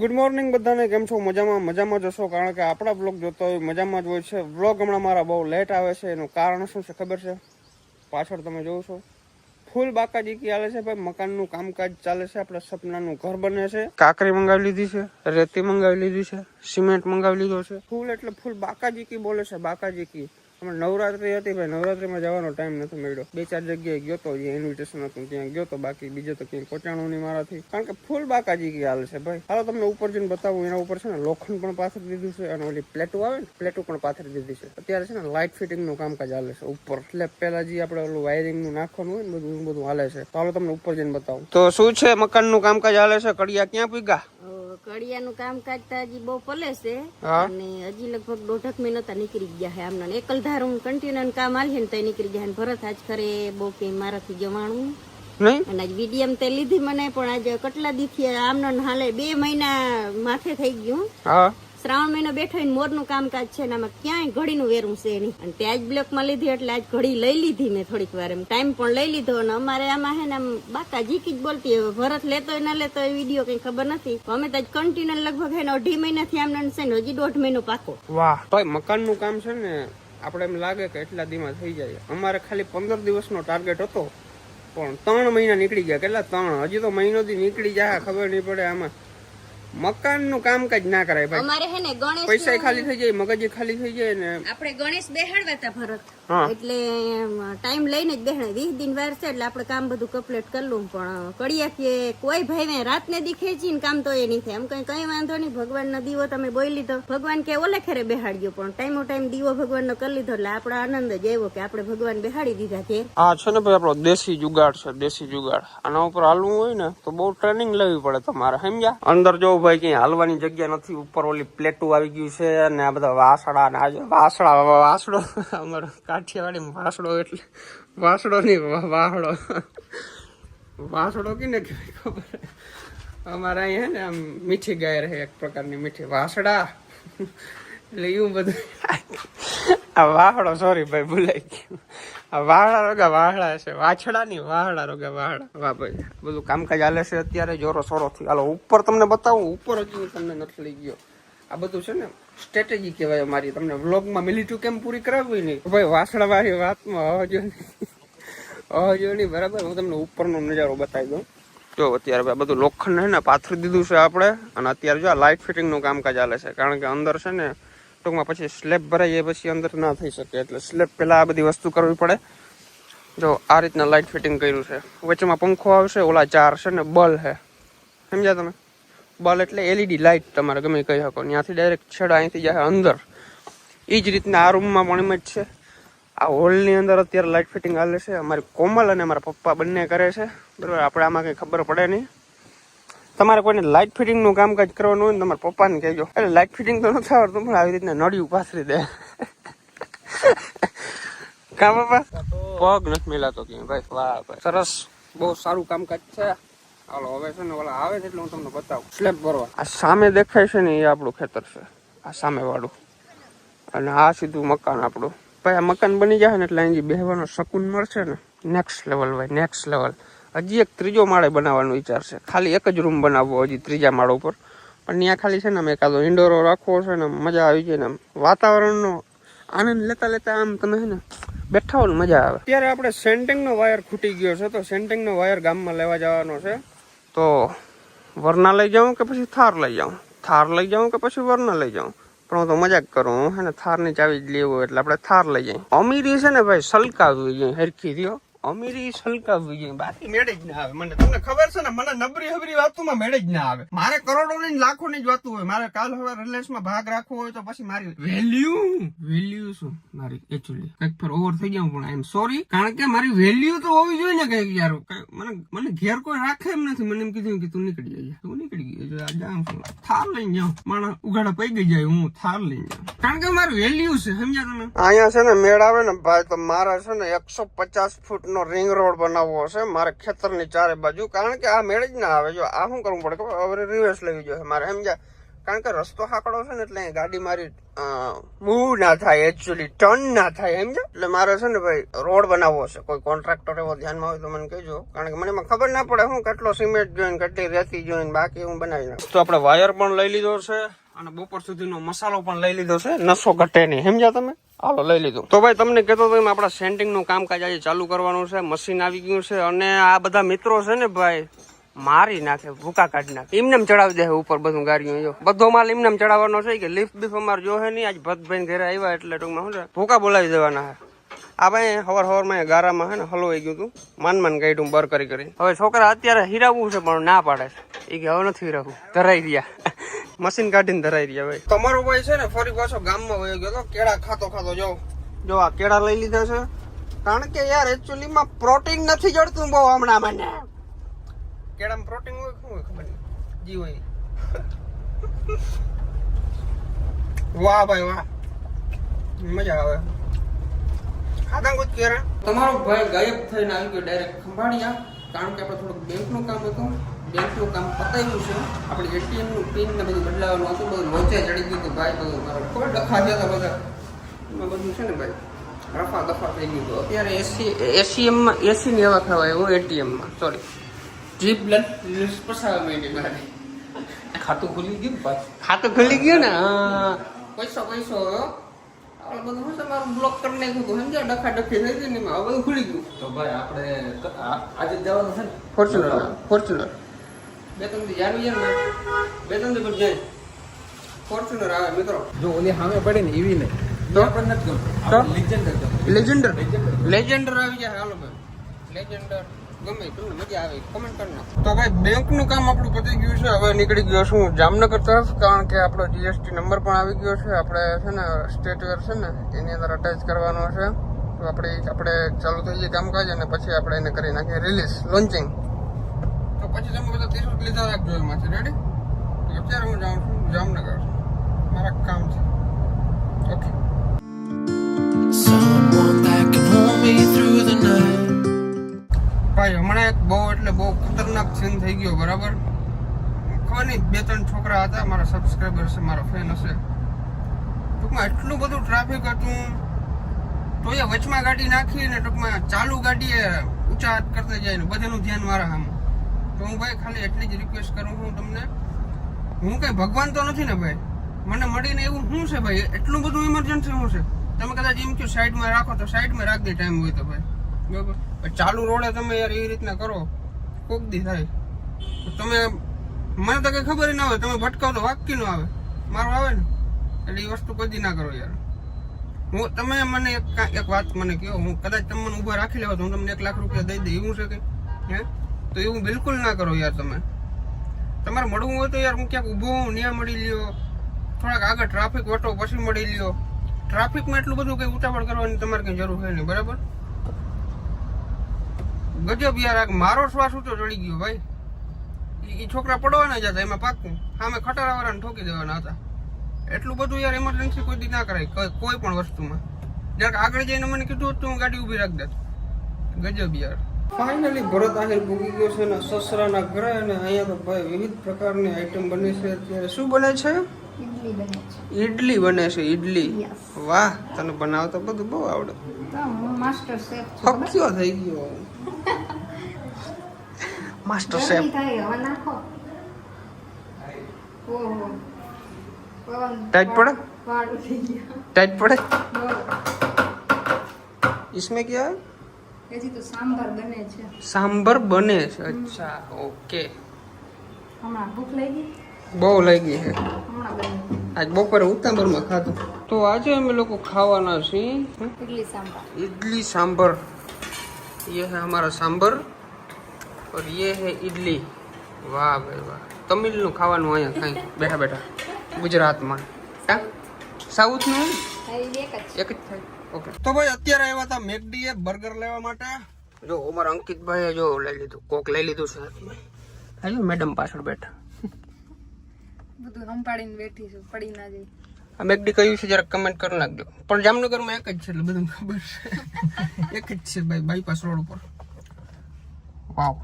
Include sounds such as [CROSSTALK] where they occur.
Good morning બધાને, કેમ છો? મજામાં? મજામાં જશો કારણ કે આપણા બ્લોગ જોતો હોય, મજામાં જ હોય છે. બ્લોગ હમણાં મારા બહુ લેટ આવે છે, એનું કારણ શું છે ખબર છે? પાછળ તમે જોવો છો. ફૂલ બાકાજી કી હાલે છે ભાઈ. મકાનનું કામકાજ ચાલે છે. આપણે સપનાનું ઘર બને છે. કાકરી મંગાવી લીધી છે, રેતી મંગાવી લીધી છે, સિમેન્ટ મંગાવી લીધો છે. ફૂલ એટલે ફૂલ બાકાજી કી બોલે છે, બાકાજી કી. નવરાત્રી હતી ભાઈ, નવરાત્રીમાં જવાનો ટાઈમ નથી મળ્યો. બે ચાર જગ્યાએ ગયો તો જે ઇન્વિટેશન હતું, ત્યાં ગયો તો બાકી બીજે તો ક્યાંય પહોંચાણું નહીં મારાથી. કારણ કે ફૂલ બાકાજી કે હાલ છે ભાઈ. હાલો તમને ઉપર જઈને બતાવું, એના ઉપર છે ને લોખંડ પણ પાથરી દીધું છે અને ઓલી પ્લેટો આવે ને, પ્લેટો પણ પાથરી દીધી છે. અત્યારે છે ને લાઇટ ફિટિંગનું કામકાજ હાલે છે ઉપર. એટલે પેલા જે આપણે ઓલું વાયરિંગનું નાખવાનું હોય ને બધું બધું હાલે છે. તો હાલો તમને ઉપર જઈને બતાવું. તો શું છે મકાનનું કામકાજ હાલે છે? કડિયા ક્યાં પીગા કડિયાનું કામકાજ તો હજી બહુ પલે છે. અને હજી લગભગ દોઢક મહિનો તો નીકળી ગયા છે એકલ ધારું કન્ટિન્યુ કામ આલીએ ને તો નીકળી ગયા ભરત આજ ખરે બહુ કે મારાથી જવાણું અને આજ વીડિયમ તે લીધી મને પણ આજે કેટલા દીથી આમનો હાલે બે મહિના માથે થઈ ગયું. હા. શ્રાવણ મહિનો બેઠો ને મોરનું કામકાજ છે ને આમાં ક્યાંય ઘડીનું વેરું છે એની અને તે આજ બ્લોકમાં લીધી એટલે આજ ઘડી લઈ લીધી મેં થોડીક વાર એમ. ટાઈમ પણ લઈ લીધો અને અમારે આમાં હે ને આમ બાકા જીકી જ બોલતી હવે ભરત લેતો ના લેતો એ વીડિયો કઈ ખબર નથી. અમે તો કન્ટિન્યુ લગભગ હે ને અઢી મહિનાથી આમને છે ને હજી દોઢ મહિનો પાકો. વાહ. ભાઈ મકાનનું કામ છે ને આપણે એમ લાગે કે એટલા દીમાં થઈ જાય. અમારે ખાલી પંદર દિવસનો ટાર્ગેટ હતો. પણ ત્રણ મહિના નીકળી ગયા. કેટલા? ત્રણ. હજી તો મહિનો થી નીકળી જાય ખબર નહીં પડે આમાં. મકાનનું કામકાજ ના કરાય ભાઈ. અમારે હે ને ગણેશ પૈસા ખાલી થઈ જાય મગજ ખાલી થઈ જાય ને આપણે ગણેશ બેહાડવા તા ભરત. એટલે ટાઈમ લઈને જ બેહણે વીસ દિન વાર છે એટલે આપણે કામ બધું કમ્પ્લીટ કરલું પણ કડિયા કે કોઈ ભાઈ ને રાત ને દીખે છે ને કામ તો એ નહીં થાય. એમ કઈ કઈ વાંધો નહીં. ભગવાન નો દીવો તમે બોલી લીધો. ભગવાન કે ઓલે ખેરે બેહાડ્યો પણ ટાઈમો ટાઈમ દીવો ભગવાન નો કરી લીધો. એટલે આપણો આનંદ જ આવ્યો કે આપણે ભગવાન બેહાડી દીધા છે આ છે ને ભાઈ આપણો દેશી જુગાડ છે દેશી જુગાડ. આના ઉપર હાલવું હોય ને તો બહુ ટ્રેનિંગ લેવી પડે તમારે સમજ્યા? અંદર જો ભાઈ ક્યાંય હાલવાની જગ્યા નથી. ઉપર ઓલી પ્લેટું આવી ગયું છે અને આ બધા વાસણા ને આજે વાસણા વાસડો અમારો કાઠિયાવાડી વાસડો એટલે વાસડો નહીં વાહડો વાસડો કેને કહેવાય ખબર? અમારે અહીંયા ને આમ મીઠી ગાય રહે, એક પ્રકારની મીઠી. વાસડા એટલે એવું બધું આ વાહડો સોરી ભાઈ, ભૂલાઈ ગયું. આ વાહડા રોગા વાહડા છે વાછડા ની વાહડા રોગા વાહડા. વાહ ભાઈ, બધું કામકાજ હાલે છે અત્યારે, જોરો સોરો થી હાલો, ઉપર તમને બતાવું, ઉપર હજી હું તમને નથી લઈ ગયો. આ બધું છે ને સ્ટ્રેટેજી કહેવાય મારી તમને વ્લોગમાં મિલિટરી કેમ પૂરી કરાવવી નહીં? ભાઈ વાસણા વાળી વાતમાં નહીં. આવજો નહીં, બરાબર? હું તમને ઉપરનો નજારો બતાવી દઉં. જો, અત્યારે ભાઈ બધું લોખંડ છે ને, પાથરી દીધું છે આપણે. અને અત્યારે જો લાઇટ ફિટિંગનું કામકાજ ચાલે છે. કારણ કે અંદર છે ને ટૂંકમાં પછી સ્લેબ ભરાઈ જાય પછી અંદર ના થઈ શકે. એટલે સ્લેબ પહેલાં આ બધી વસ્તુ કરવી પડે. જો આ રીતના લાઇટ ફિટિંગ કર્યું છે. વચ્ચેમાં પંખો આવશે, ઓલા ચાર છે ને બલ છે. સમજ્યા તમે? બલ એટલે એલઈડી લાઇટ તમારે ગમે કહી શકો. ત્યાંથી ડાયરેક્ટ છેડા અહીંથી જાય અંદર. એ જ રીતના આ રૂમમાં પણ એમ જ છે. આ હોલની અંદર અત્યારે લાઇટ ફિટિંગ હાલે છે. અમારી કોમલ અને મારા પપ્પા બંને કરે છે. બરાબર? આપણે આમાં કંઈ ખબર પડે નહીં. તમારે કોઈને લાઇટ ફિટિંગનું કામકાજ કરવાનું હોય ને તમારા પપ્પાને કહેજો. એટલે લાઇટ ફિટિંગ તો નથી આવડતું પણ આવી રીતના નળિયું પાથરી દે. કા પપ્પા? પગ નથી મિલાતો કે ભાઈ વાહ ભાઈ. સરસ. બહુ સારું કામકાજ છે. હાલો હવે છે ને ઓલા આવે છે એટલે હું તમને બતાવું. સ્લેબ ભરવા. આ સામે દેખાય છે ને એ આપણું ખેતર છે. આ સામે વાળું અને આ સીધું મકાન આપણું. ભાઈ આ મકાન બની જાય ને એટલે અહીં બેહવાનો શકૂન મળશે ને. નેક્સ્ટ લેવલ ભાઈ નેક્સ્ટ લેવલ હજી એક ત્રીજો માળે બનાવવાનો વિચાર છે. ખાલી એક જ રૂમ બનાવવો હજી ત્રીજા માળ ઉપર. પણ ત્યાં ખાલી છે ને આમ એકાદો ઇન્ડોરો રાખવો છે ને મજા આવી જાય ને આમ વાતાવરણનો આનંદ લેતા લેતા આમ તમે છે ને બેઠા હોય મજા આવે. અત્યારે આપણે સેન્ટિંગનો વાયર ખૂટી ગયો છે તો સેન્ટિંગનો વાયર ગામમાં લેવા જવાનો છે. તો વરના લઈ જાઉં કે પછી થાર લઈ જાઉં? થાર લઈ જાઉં કે પછી વરના લઈ જાઉં? પણ હું તો મજાક કરું હું હે ને થારની ચાવી જ લેવું એટલે આપણે થાર લઈ જઈએ અમીરી છે ને ભાઈ સલકાતું જોઈએ હરખી રહ્યો. અમીરી સલકાવવી જોઈએ બાકી મેળે જ ના આવે. મને તમને ખબર છે ને, મને નબરી હબરી વાતોમાં મેળે જ ના આવે. મારે કરોડો ની લાખો ની જ વાતું હોય. મારે કાલ હવે રિલાયન્સમાં ભાગ રાખવો હોય તો પછી મારી વેલ્યુ વેલ્યુ શું? મારી એકચ્યુઅલી કંઈક પર ઓવર થઈ જાઉં પણ આઈ એમ સોરી કારણ કે મારી વેલ્યુ તો હોવી જોઈએ ને કંઈક યાર. મને મને ઘેર કોઈ રાખે એમ નથી. મને એમ કીધું કે તું નીકળી જાય તું નીકળી જો જાઉં થાર લઈને જાઉં. માણસ ઉઘાડા પઈ ગઈ જાય, હું થાર લઈને જાઉં. કારણ કે મારી વેલ્યુ છે, સમજ્યા તમે? અહીંયા છે ને, મેળ આવે ને, ભાઈ, તો મારા છે ને, એકસો પચાસ ફૂટ નો રિંગ રોડ બનાવવો છે મારે ખેતરની ચારે બાજુ. કારણ કે આ મેળ જ ના આવે. જો આ શું કરવું પડે ખબર? હવે રિવર્સ લેવી જોઈએ. મારે સમજ્યા કારણ કે રસ્તો હાકડો છે ને એટલે ગાડી મારી મૂવ ના થાય એકચ્યુઅલી ટર્ન ના થાય એમ છે એટલે મારે છે ને ભાઈ રોડ બનાવવો છે કોઈ કોન્ટ્રાક્ટર એવો ધ્યાનમાં હોય તો મને કહેજો. કારણ કે મને એમાં ખબર ના પડે હું કેટલો સિમેન્ટ જોઈને, કેટલી રેતી જોઈને, બાકી હું બનાવી નાખું. તો આપણે વાયર પણ લઈ લીધો છે અને બપોર સુધીનો મસાલો પણ લઈ લીધો છે. નસો ઘટે નહીં સમજ્યા તમે? હાલો, લઈ લીધું. તો ભાઈ, તમને કહેતો તો એમ આપણા સેન્ટિંગનું કામકાજ આજે ચાલુ કરવાનું છે, મશીન આવી ગયું છે, અને આ બધા મિત્રો છે ને ભાઈ, મારી નાખે, ભૂકા કાઢી નાખે. એમને ચડાવી દે ઉપર બધું ગાડીઓ જો બધો માલ એમને ચડાવવાનો છે કે લિફ્ટ બીફ અમારે જો હે નહીં, આજ ભતભાઈ ઘરે આવ્યા એટલે ટૂંકમાં શું છે ભૂકા બોલાવી દેવાના હે. આ ભાઈ હવાર હવારમાં ગારામાં હે ને, હલવાઈ ગયું હતું. માન માન કાઢ્યું બર કરી કરી. હવે છોકરા અત્યારે હીરાવવું છે, પણ ના પાડે છે. એ કે હવે નથી હિરાવવું ધરાઈ રહ્યા. મશીન કાઢીને ધરાઈ રહ્યા ભાઈ તમારો ભાઈ છે ને ફરી પાછો ગામમાં વયો ગયો તો કેળા ખાતો ખાતો જો. જો આ કેળા લઈ લીધા છે. કારણ કે યાર એકચ્યુઅલી માં પ્રોટીન નથી જડતું બહુ હમણાં મને. કેળામાં પ્રોટીન હોય શું હોય ખબર નહીં. જી હોય. [LAUGHS] વાહ ભાઈ વાહ. મજા આવે. ખાતા કોઈ કેરા? તમારો ભાઈ ગાયબ થઈને આવી ગયો ડાયરેક્ટ ખંભાળિયા. કારણ કે આપણે થોડુંક બેંકનું કામ હતું. બેંકનું કામ પતાવ્યું છે. આપણે એટીએમનું પિન ને બધું બદલાવવાનું હતું. બધું લોચે ચડી ગયું હતું ભાઈ બધું મારો ખબર ડખા થયા હતા બધા. એમાં બધું છે ને ભાઈ? રફા દફા થઈ ગયું હતું. અત્યારે એસી એસીએમમાં એસી ની હવા ખાવાય એવું એટીએમમાં. સોરી જીપ બ્લડ પસાવા માંડી મારે. ખાતું ખુલી ગયું ભાઈ ખાતું ખુલી ગયું ને? હા. પૈસો પૈસો આપણે બધું શું તમારું બ્લોક કરી નાખ્યું હતું. સમજ્યા? ડખા ડખી થઈ ગઈ ને બધું ખુલી ગયું. તો ભાઈ આપણે આજે જવાનું છે ને? ફોર્ચ્યુનર ફોર્ચ્યુનર બે ત્રણ દી ને બે ત્રણ દી જાય ફોર્ચ્યુનર આવે મિત્રો. જો ઓલી સામે પડે ને એવી નહીં તો? તો નથી તો? Legender Legender. લેજેન્ડર આવી જાય હાલો ભાઈ. લેજેન્ડર ગમે તમને મજા આવે કમેન્ટ કરી નાખો. તો ભાઈ બેંક કામ આપણું પતી ગયું છે. હવે નીકળી ગયો છું જામનગર તરફ કારણ કે આપણો જીએસટી નંબર પણ આવી ગયો છે. આપણે છે ને સ્ટેટવેર છે ને એની અંદર અટેચ કરવાનો છે. તો આપણે આપણે ચાલુ થઈ જાય કામકાજ અને પછી આપણે એને કરી નાખીએ રિલીઝ લોન્ચિંગ તો પછી તમે બધા ત્રીસ રૂપિયા લીધા રાખજો એમાંથી રેડી અત્યારે હું જાઉં છું જામનગર. મારા કામ છે. ઓકે. ભાઈ હમણાં એક બહુ એટલે બહુ ખતરનાક સીન થઈ ગયો બરાબર? ખબર નહીં બે ત્રણ છોકરા હતા મારા સબસ્ક્રાઈબર છે મારા ફેન હશે. ટૂંકમાં એટલું બધું ટ્રાફિક હતું. તો એ વચમાં ગાડી નાખી ને ટૂંકમાં ચાલુ ગાડીએ ઊંચા હાથ કરતા જાય ને બધાનું ધ્યાન મારા આમ તો હું ભાઈ ખાલી એટલી જ રિક્વેસ્ટ કરું છું તમને. હું કઈ ભગવાન તો નથી ને ભાઈ? મને મળીને એવું શું છે ભાઈ? એટલું બધું ઇમરજન્સી શું છે? તમે કદાચ એમ કહો સાઈડમાં રાખો તો સાઈડમાં રાખી દે ટાઈમ હોય તો ભાઈ. બરોબર? ચાલુ રોડે તમે યાર એવી રીતના કરો. કોક દી થાય. તમે, મને તો કઈ ખબર ના હોય. તમે ભટકાવ તો વાક્ય નો આવે. મારો આવે ને. એટલે એ વસ્તુ કદી ના કરો યાર. હું, તમે મને એક એક વાત મને કહો. હું કદાચ તમે મને ઊભા રાખી લેવા તો હું તમને એક લાખ રૂપિયા દઈ દઈ એવું છે કે હે? તો એવું બિલકુલ ના કરો યાર તમે. તમારે મળવું હોય તો યાર હું ક્યાંક ઊભો હું ત્યાં મળી લ્યો. થોડાક આગળ ટ્રાફિક વટો પછી મળી લ્યો. ટ્રાફિકમાં એટલું બધું કંઈ ઉતાવળ કરવાની તમારે કંઈ જરૂર હોય નહીં, બરાબર? ગજબ યાર મારો શ્વાસ ઊંચો ચડી ગયો ભાઈ. એ છોકરા પડવાના જ હતા, એમાં પાકું મેં વાળાને ઠોકી દેવાના હતા. એટલું બધું યાર ઇમરજન્સી કોઈ દી ના કરાય, કોઈ- કોઈ પણ વસ્તુમાં. જ્યારે આગળ જઈને મને કીધું હતું હું ગાડી ઊભી રાખી દેત. ગજબ યાર. ફાઇનલી ભરત આહિર પૂગી ગયો છે ને સસરાના ઘરે અને અહીંયા તો ભાઈ વિવિધ પ્રકારની આઈટમ બને છે અત્યારે શું બને છે ઇડલી બને છે ઈડલી બને છે ઈડલી Yes. વાહ તને બનાવતા બધું બહુ આવડે તો હું માસ્ટર શેફ છું ફક્યો થઈ ગયો માસ્ટર શેફ જલ્દી થાય હવે નાખો ઓહો પવન ટાઈટ પડે? વાળું થઈ ગયા ટાઈટ પડે બહુ. इसमें क्या है હજી તો સાંભાર બને છે सांभर बने છે અચ્છા ઓકે હમણાં ભૂખ લાગી બહુ લાગી છે હમણાં બને આજ બપોરે ઉતાંબરમાં ખાધું તો આજે અમે લોકો ખાવાના છીએ ઇડલી સાંભાર इडली सांभर ये है हमारा सांभर और ये है इडली વાહ ભાઈ વાહ તમિલનું ખાવાનું અહીંયા ખાઈ બેઠા બેઠા ગુજરાતમાં હા સાઉથનું એક જ એક જ થાય ઓકે. તો ભાઈ અત્યારે આવ્યા હતા મેકડી એ બર્ગર લેવા માટે. જો અમારા અંકિતભાઈએ જો લઈ લીધું કોક લઈ લીધું છે હાલો મેડમ પાછળ બેઠા. બધું સંભાળીને બેઠી છું પડી ના જઈ આ મેકડી કયું છે જરાક કમેન્ટ કરી નાખજો. પણ જામનગરમાં એક જ છે એટલે બધું ખબર છે. [LAUGHS] એક જ છે ભાઈ બાયપાસ રોડ ઉપર. વાવ